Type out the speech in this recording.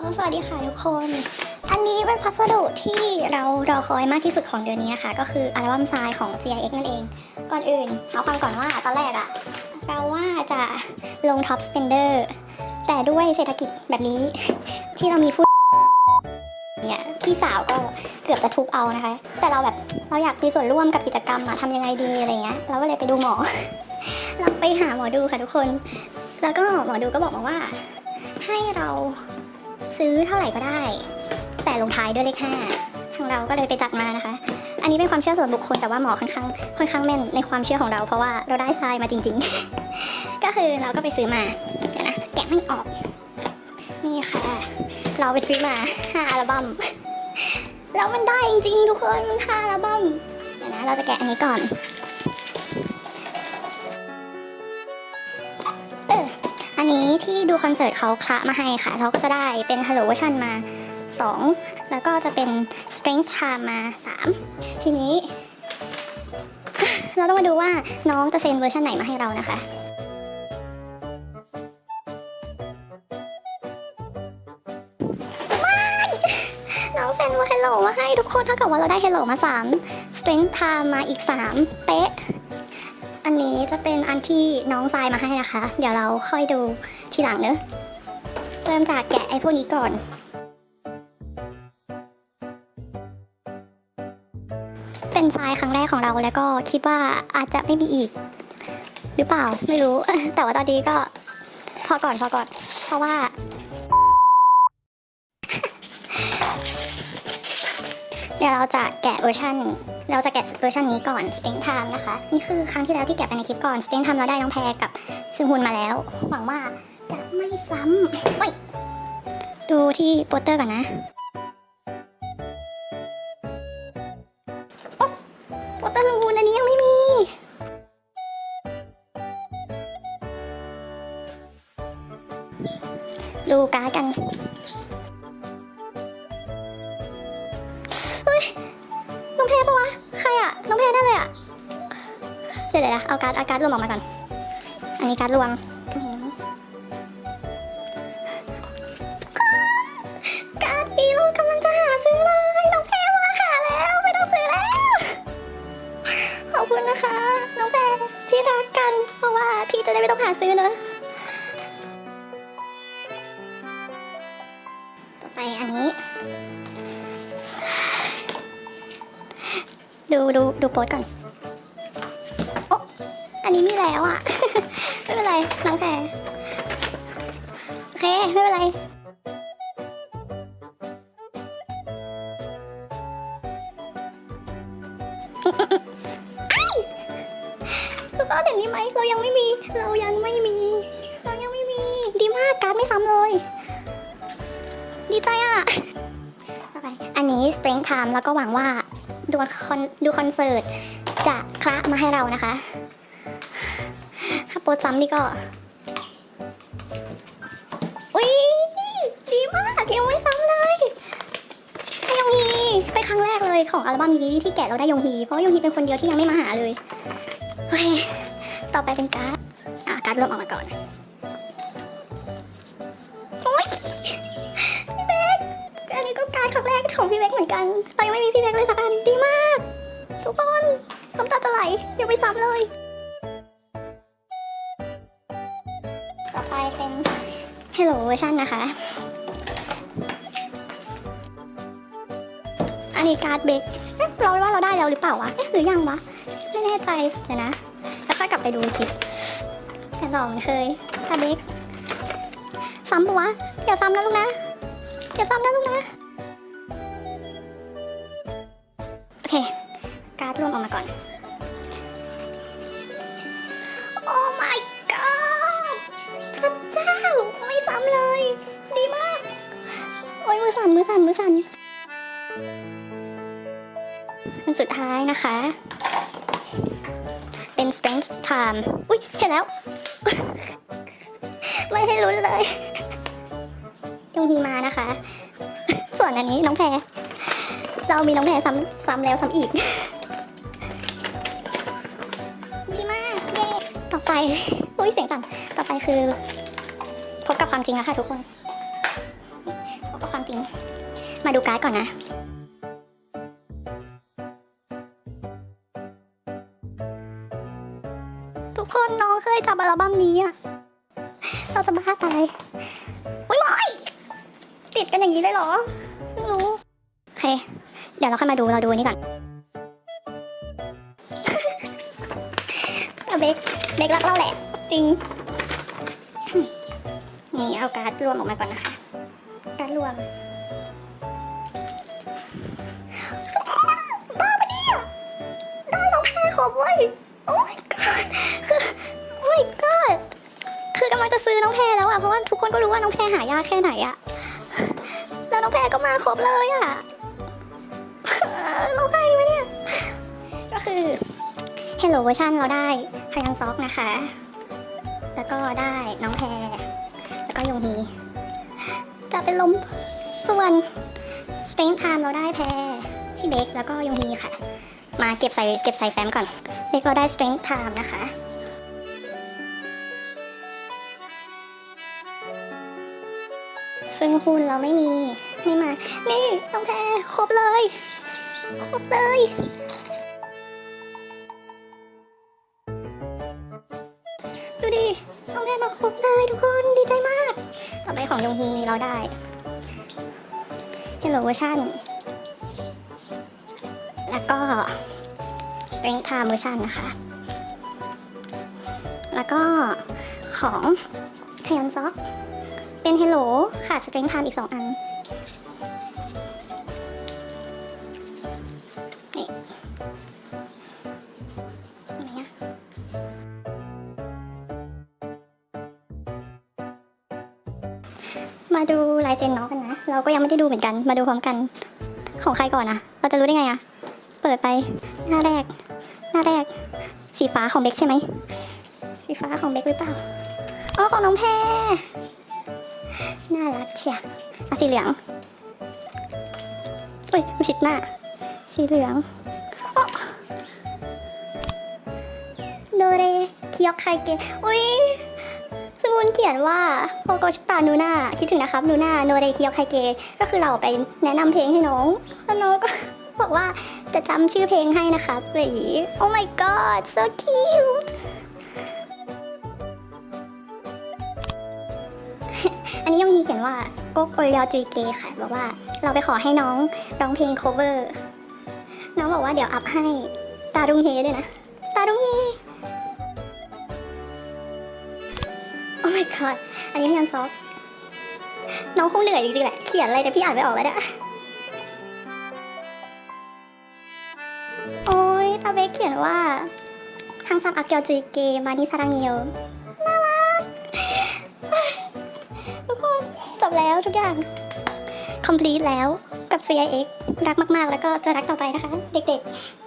สวัสดีค่ะทุกคน อันนี้เป็นพัสดุที่เรารอคอยมากที่สุดของเดือนนี้ค่ะก็คืออัลบั้มทรายของ CIX นั่นเอง ก่อนอื่นเอาความก่อนว่าตอนแรกอะเราว่าจะลง Top Spender แต่ด้วยเศรษฐกิจแบบนี้ ที่เรามีผู้เนี่ยพี่สาวก็เกือบจะทุบเอานะคะ แต่เราแบบเราอยากมีส่วนร่วมกับกิจกรรมอะทำยังไงดีอะไรเงี้ยเราก็เลยไปดูหมอ เราไปหาหมอดูค่ะทุกคน แล้วก็หมอดูก็บอกมาว่า ให้เรา ซื้อเท่าไหร่ก็ได้ แต่ลงท้ายด้วยเลขห้าทางเราก็เลยไปจัดมานะคะ อันนี้เป็นความเชื่อส่วนบุคคลแต่ว่าหมอค่อนข้างค่อนข้างแม่นในความเชื่อของเรา เพราะว่าเราได้ทรายมาจริง ๆ ก็คือเราก็ไปซื้อมาเดี๋ยวนะแกะไม่ออก นี่ค่ะ เราไปซื้อมาห้าอัลบั้มแล้วมันได้จริงๆทุกคนมันห้าอัลบั้มเดี๋ยวนะเราจะแกะอันนี้ก่อน นี้ที่ดูคอนเสิร์ตเขาคละมาให้ค่ะ เราก็จะได้เป็น Hello Version มา 2 แล้วก็จะเป็น Strange Time มา 3 ทีนี้ เราต้องมาดูว่าน้องจะเซ็นเวอร์ชันไหนมาให้เรานะคะน้องเซ็นว่า Hello มาให้ทุกคนเท่ากับว่าเราได้ Hello มา 3 Strange Time มาอีก 3 เป๊ะ อันนี้จะเป็นอันที่น้องทรายมาให้นะคะ เดี๋ยวเราค่อยดูทีหลังเนอะเริ่มจากแกะไอ้พวกนี้ก่อน เป็นทรายครั้งแรกของเราแล้วก็คิดว่าอาจจะไม่มีอีก หรือเปล่าไม่รู้ แต่ว่าตอนนี้ก็พอก่อนพอก่อน เพราะว่า เดี๋ยวเราจะแกะเวอร์ชันเราจะแกะเวอร์ชันนี้ก่อน Spring Time นะคะ นี่คือครั้งที่แล้วที่แกะไปในคลิปก่อน Spring Time เราได้น้องแพรกับซึงฮุนมาแล้ว หวังว่าจะไม่ซ้ำเฮ้ยดูที่โปสเตอร์ก่อนนะ ดี๋ยวเดี๋ยวนะเอาการ์ดเอาการ์ดรวมออกมาก่อน อันนี้การ์ดรวมการ์ดดีเรากำลังจะหาซื้อเลยน้องเพรมาหาแล้วไม่ต้องซื้อแล้ว ขอบคุณนะคะ น้องเพรที่รักกัน เพราะว่าพี่จะได้ไม่ต้องหาซื้อเนอะต่อไปอันนี้ ดูดูดูโพสก่อน นนี้มีแล้วอะ ไม่เป็นไรน้องแพรโอเค ไม่เป็นไรไอ้ทุกคนเห็นนี่ไหมเรายังไม่มี เรายังไม่มี เรายังไม่มี ดีมากการดไม่ซ้ำเลย ดีใจอะต่อไปอันนี้ Spring Time แล้วก็หวังว่าดูคอนดูคอนเสิร์ตจะคละมาให้เรานะคะ โปรซ้ำนี่ก็ อุ้ยดีมากยังไม่ซ้ำเลยได้ยงฮีเป็นครั้งแรกเลยของอัลบั้มนี้ที่แกะเราได้ยองฮี เพราะว่ายงฮีเป็นคนเดียวที่ยังไม่มาหาเลยโอเคต่อไปเป็นการ์ดอะการ์ดรวมออกมาก่อนโอ๊ยพี่เบกอันนี้ก็การ์ดครั้งแรกของพี่เบกเหมือนกันเรายังไม่มีพี่เบกเลยสักอันดีมาก ทุกคนน้ำตาจะไหลย่าไปซ้ำเลย เป็น Hello เวอร์ชันนะคะ อันนี้การ์ดเบรกเราว่าเราได้แล้วหรือเปล่าวะเอ๊ะหรือยังวะ ไม่แน่ใจเดี๋ยวนะ แล้วค่อยกลับไปดูคลิปแต่ลองเคยการ์ดเบรกซ้ำปะวะ อย่าซ้ำนะลูกนะ อย่าซ้ำนะลูกนะ โอเค การ์ดรวมออกมาก่อน อ้ยมือสั่นมือสั่นมือสั่นอันสุดท้ายนะคะ เป็น Strange Time อุ้ยเห็นแล้ว ไม่ให้ลุ้นเลยยงฮีมานะคะ ส่วนอันนี้น้องแพรเรามีน้องแพรซ้ำซ้ำแล้วซ้ำอีกดีมากเย้ต่อไปอุ้ยเสียงสั่นต่อไปคือ พบกับความจริงแล้วค่ะทุกคน โอริง มาดูการ์ดก่อนนะ ทุกคนน้องเคยจับอัลบั้มนี้อะเราจะบ้าตายอุ้ยไม่ติดกันอย่างนี้เลยเหรอไม่รู้โอเค เดี๋ยวเราค่อยมาดูเราดูนี้ก่อนเบกเบกรักเราแหละ จริง นี่เอาการ์ดรวมออกมาก่อนนะคะ ดรวมบ้าปะเนี่ยได้น้องแพรขอบเว้ยโอ้ my god คือโอ้ my god คือกำลังจะซื้อน้องแพรแล้วอะเพราะว่าทุกคนก็รู้ว่าน้องแพรหายากแค่ไหนอะแล้วน้องแพรก็มาครบเลยอะร้องไห้ไหมเนี่ยก็คือ Hello เวอร์ชันเราได้พยันซอกนะคะ แล้วก็ได้น้องแพรแล้วก็ยงฮี เป็นลม ส่วน Strength Time เราได้แพรพี่เบคแล้วก็ยงฮีค่ะ มาเก็บใส่เก็บใส่แฟ้มก่อนเบคเราได้ Strength Time นะคะซึ่งหุ้นเราไม่มีไม่มา นี่น้องแพรครบเลย ครบเลย ดูดิน้องแพรมาครบเลยทุกคนดีใจมาก ของยงฮีเราได้ Hello Version แล้วก็ Strength Time Version นะคะ แล้วก็ของไทยอนซ็อกเป็น Hello ขาด Strength Time อีก 2 อัน มาดูลายเซ็นน้องกันนะ เราก็ยังไม่ได้ดูเหมือนกัน มาดูพร้อมกัน ของใครก่อนนะเราจะรู้ได้ไงอะเปิดไป หน้าแรก หน้าแรก สีฟ้าของเบคใช่ไหม สีฟ้าของเบคหรือเปล่าอ๋อของน้องแพรน่ารักเชียอะสีเหลืองอุ้ยผิดหน้า สีเหลืองโอ๋อโดเรคิยอกไคเกะอุ้ย ซึ่งคุณเขียนว่าโปโกชิตานูน่าคิดถึงนะครับนูน่าโนเรคิยอไคเกะก็คือเราไปแนะนำเพลงให้น้องแล้วน้องก็บอกว่าจะจำชื่อเพลงให้นะครับอะไรอย่างงี้ Oh my god so cute อันนี้ยังมีเขียนว่าโกโกเรียวจุยเกค่ะบอกว่าเราไปขอให้น้องร้องเพลง cover น้องบอกว่าเดี๋ยวอัพให้ตาดุงเฮด้วยนะ ตาดุงเฮ my god อันนี้พี่ยันซอฟน้องคงเหนื่อยจริงๆแหละ เขียนอะไรแต่พี่อ่านไม่ออกแล้วเนี่ยโอ้ยตาเบคเขียนว่าทางซับอักเกียวจุยเกมานิซารังเอลน่ารักทุกคนจบแล้วทุกอย่าง complete แล้วกับ CIX รักมากๆ แล้วก็จะรักต่อไปนะคะ เด็กๆ